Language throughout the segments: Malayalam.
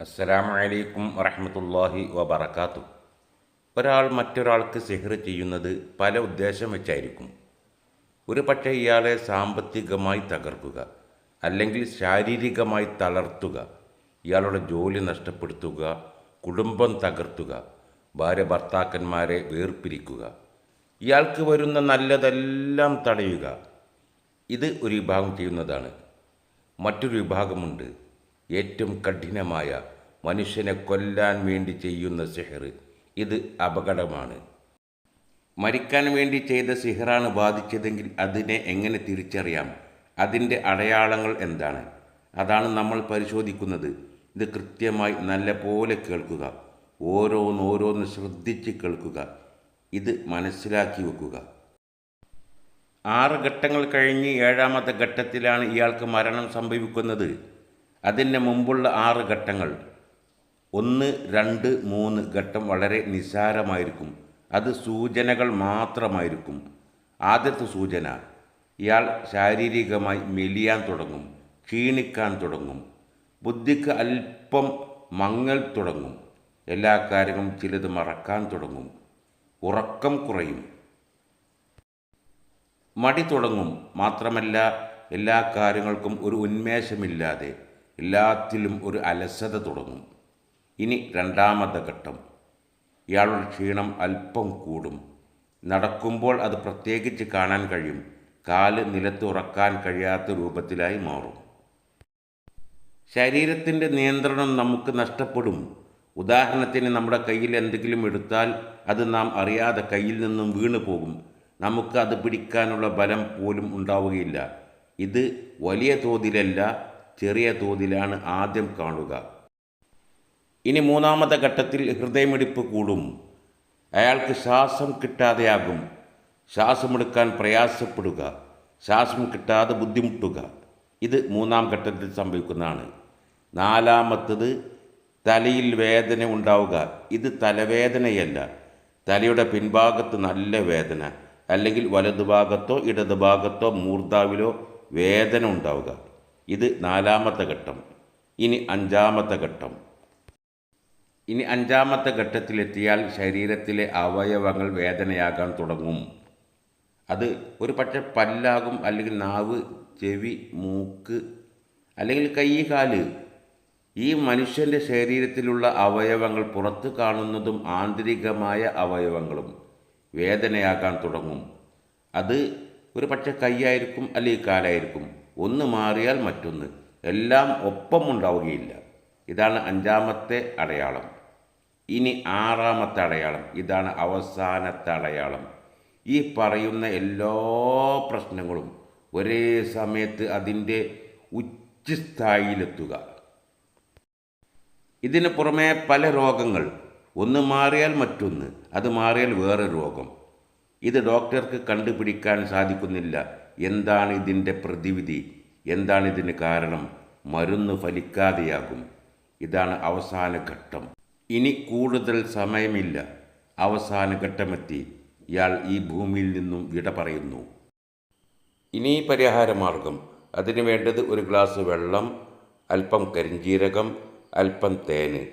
അസ്സലാമു അലൈക്കും വറഹ്മത്തുള്ളാഹി വബറകാത്തു. ഒരാൾ മറ്റൊരാൾക്ക് സിഹർ ചെയ്യുന്നത് പല ഉദ്ദേശം വെച്ചായിരിക്കും. ഒരു പക്ഷേ ഇയാളെ സാമ്പത്തികമായി തകർക്കുക അല്ലെങ്കിൽ ശാരീരികമായി തളർത്തുക ഇയാളുടെ ജോലി നഷ്ടപ്പെടുത്തുക കുടുംബം തകർത്തുക ഭാര്യ ഭർത്താക്കന്മാരെ വേർപിരിക്കുക ഇയാൾക്ക് വരുന്ന നല്ലതെല്ലാം തടയുക. ഇത് ഒരു വിഭാഗം ചെയ്യുന്നതാണ്. മറ്റൊരു വിഭാഗമുണ്ട് ഏറ്റവും കഠിനമായ മനുഷ്യനെ കൊല്ലാൻ വേണ്ടി ചെയ്യുന്ന സിഹർ. ഇത് അപകടമാണ്. മരിക്കാൻ വേണ്ടി ചെയ്ത സിഹറാണ് ബാധിച്ചതെങ്കിൽ അതിനെ എങ്ങനെ തിരിച്ചറിയാം? അതിന്റെ അടയാളങ്ങൾ എന്താണ്? അതാണ് നമ്മൾ പരിശോധിക്കുന്നത്. ഇത് കൃത്യമായി നല്ല പോലെ കേൾക്കുക. ഓരോന്നോരോന്ന് ശ്രദ്ധിച്ച് കേൾക്കുക. ഇത് മനസ്സിലാക്കി വെക്കുക. ആറ് ഘട്ടങ്ങൾ കഴിഞ്ഞ് ഏഴാമത്തെ ഘട്ടത്തിലാണ് ഇയാൾക്ക് മരണം സംഭവിക്കുന്നത്. അതിന് മുമ്പുള്ള ആറ് ഘട്ടങ്ങൾ. ഒന്ന് രണ്ട് മൂന്ന് ഘട്ടം വളരെ നിസ്സാരമായിരിക്കും. അത് സൂചനകൾ മാത്രമായിരിക്കും. ആദ്യത്തെ സൂചന ഇയാൾ ശാരീരികമായി മെലിയാൻ തുടങ്ങും ക്ഷീണിക്കാൻ തുടങ്ങും ബുദ്ധിക്ക് അല്പം മങ്ങൽ തുടങ്ങും എല്ലാ കാര്യങ്ങളും ചിലത് മറക്കാൻ തുടങ്ങും ഉറക്കം കുറയും. മടി തുടങ്ങും. മാത്രമല്ല എല്ലാ കാര്യങ്ങൾക്കും ഒരു ഉന്മേഷമില്ലാതെ എല്ലാത്തിലും ഒരു അലസത തുടങ്ങും. ഇനി രണ്ടാമത്തെ ഘട്ടം. ഇയാളുടെ ക്ഷീണം അല്പം കൂടും. നടക്കുമ്പോൾ അത് പ്രത്യേകിച്ച് കാണാൻ കഴിയും. കാൽ നിലത്ത് ഉറക്കാൻ കഴിയാത്ത രൂപത്തിലായി മാറും. ശരീരത്തിന്റെ നിയന്ത്രണം നമുക്ക് നഷ്ടപ്പെടും. ഉദാഹരണത്തിന് നമ്മുടെ കയ്യിൽ എന്തെങ്കിലും എടുത്താൽ അത് നാം അറിയാതെ കയ്യിൽ നിന്നും വീണു പോകും. നമുക്ക് അത് പിടിക്കാനുള്ള ബലം പോലും ഉണ്ടാവുകയില്ല. ഇത് വലിയ തോതിലല്ല ചെറിയ തോതിലാണ് ആദ്യം കാണുക. ഇനി മൂന്നാമത്തെ ഘട്ടത്തിൽ ഹൃദയമിടിപ്പ് കൂടും. അയാൾക്ക് ശ്വാസം കിട്ടാതെയാകും. ശ്വാസമെടുക്കാൻ പ്രയാസപ്പെടുക. ശ്വാസം കിട്ടാതെ ബുദ്ധിമുട്ടുക. ഇത് മൂന്നാം ഘട്ടത്തിൽ സംഭവിക്കുന്നതാണ്. നാലാമത്തത് തലയിൽ വേദന ഉണ്ടാവുക. ഇത് തലവേദനയല്ല. തലയുടെ പിൻഭാഗത്ത് നല്ല വേദന. അല്ലെങ്കിൽ വലതുഭാഗത്തോ ഇടതുഭാഗത്തോ മൂർധാവിലോ വേദന ഉണ്ടാവുക. ഇത് നാലാമത്തെ ഘട്ടം. ഇനി അഞ്ചാമത്തെ ഘട്ടം. ഇനി അഞ്ചാമത്തെ ഘട്ടത്തിലെത്തിയാൽ ശരീരത്തിലെ അവയവങ്ങൾ വേദനയാകാൻ തുടങ്ങും. അത് ഒരു പക്ഷെ പല്ലാകും അല്ലെങ്കിൽ നാവ് ചെവി മൂക്ക് അല്ലെങ്കിൽ കൈ കാൽ. ഈ മനുഷ്യന്റെ ശരീരത്തിലുള്ള അവയവങ്ങൾ പുറത്ത് കാണുന്നതും ആന്തരികമായ അവയവങ്ങളും വേദനയാകാൻ തുടങ്ങും. അത് ഒരു പക്ഷെ കൈയായിരിക്കും അല്ലെങ്കിൽ കാലായിരിക്കും. ഒന്ന് മാറിയാൽ മറ്റൊന്ന്. എല്ലാം ഒപ്പം ഉണ്ടാവുകയില്ല ഇതാണ് അഞ്ചാമത്തെ അടയാളം. ഇനി ആറാമത്തെ അടയാളം. ഇതാണ് അവസാനത്തെ അടയാളം. ഈ പറയുന്ന എല്ലാ പ്രശ്നങ്ങളും ഒരേ സമയത്ത് അതിന്റെ ഉച്ചസ്ഥായിയിലെത്തുക. ഇതിന് പുറമെ പല രോഗങ്ങൾ. ഒന്ന് മാറിയാൽ മറ്റൊന്ന്. അത് മാറിയാൽ വേറെ രോഗം. ഇത് ഡോക്ടർക്ക് കണ്ടുപിടിക്കാൻ സാധിക്കുന്നില്ല. എന്താണ് ഇതിന്റെ പ്രതിവിധി? എന്താണ് ഇതിന് കാരണം? മരുന്ന് ഫലിക്കാതെയാകും. ഇതാണ് അവസാന ഘട്ടം. ഇനി കൂടുതൽ സമയമില്ല. അവസാന ഘട്ടമെത്തി. ഇയാൾ ഈ ഭൂമിയിൽ നിന്നും വിട പറയുന്നു. ഇനി പരിഹാരമാർഗം. അതിന് വേണ്ടത് ഒരു ഗ്ലാസ് വെള്ളം അല്പം കരിഞ്ജീരകം അല്പം തേന്.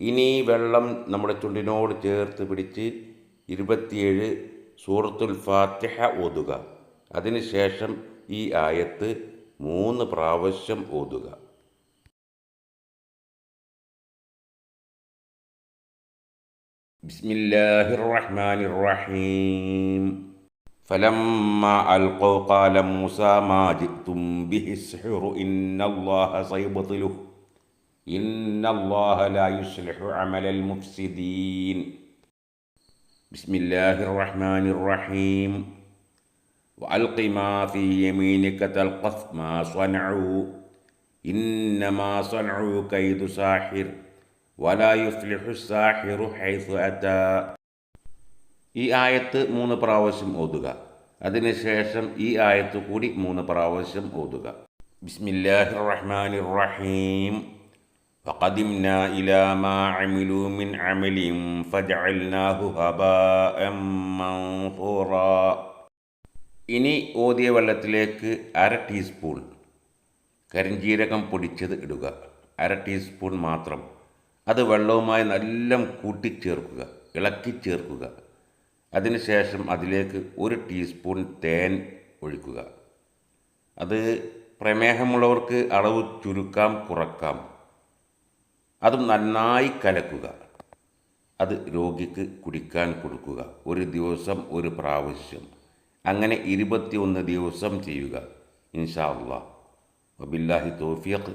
ഇനി വെള്ളം നമ്മുടെ ചുണ്ടിനോട് ചേർത്ത് പിടിച്ച് ഇരുപത്തിയേഴ് സൂറത്തുൽ ഫാത്തിഹ ഓതുക. അതിനുശേഷം ഈ ആയത്ത് മൂന്ന് പ്രാവശ്യം ഓതുക بسم الله الرحمن الرحيم فلما ألقوا قال موسى ما جئتم به السحر إن الله سيبطله إن الله لا يصلح عمل المفسدين بسم الله الرحمن الرحيم وألق ما في يمينك تلقف ما صنعوا إنما صنعوا كيد ساحر ولا يفلح الساحر حيث أتى ഈ ആയത്ത് മൂന്ന് പ്രാവശ്യം ഓതുക അതിനുശേഷം ഈ ആയത്ത് കൂടി മൂന്ന് പ്രാവശ്യം ഓതുക ബിസ്മില്ലാഹിർ റഹ്മാനിർ റഹീം وقدمنا إلى ما عملوا من عمل فجعلناه هباء منثورا ഇനി ഓതിയ വെള്ളത്തിലേക്ക് അര ടീസ്പൂൺ കരിഞ്ജീരകം പൊടിച്ചത് ഇടുക. അര ടീസ്പൂൺ മാത്രം. അത് വെള്ളവുമായി നല്ല കൂട്ടിച്ചേർക്കുക. ഇളക്കി ചേർക്കുക. അതിനുശേഷം അതിലേക്ക് ഒരു ടീസ്പൂൺ തേൻ ഒഴിക്കുക. അത് പ്രമേഹമുള്ളവർക്ക് അളവ് ചുരുക്കാം കുറക്കാം. അതും നന്നായി കലക്കുക. അത് രോഗിക്ക് കുടിക്കാൻ കൊടുക്കുക. ഒരു ദിവസം ഒരു പ്രാവശ്യം. അങ്ങനെ ഇരുപത്തിയൊന്ന് ദിവസം ചെയ്യുക. ഇൻഷാ അള്ളാഹ് വബില്ലാഹി തോഫിയഖ്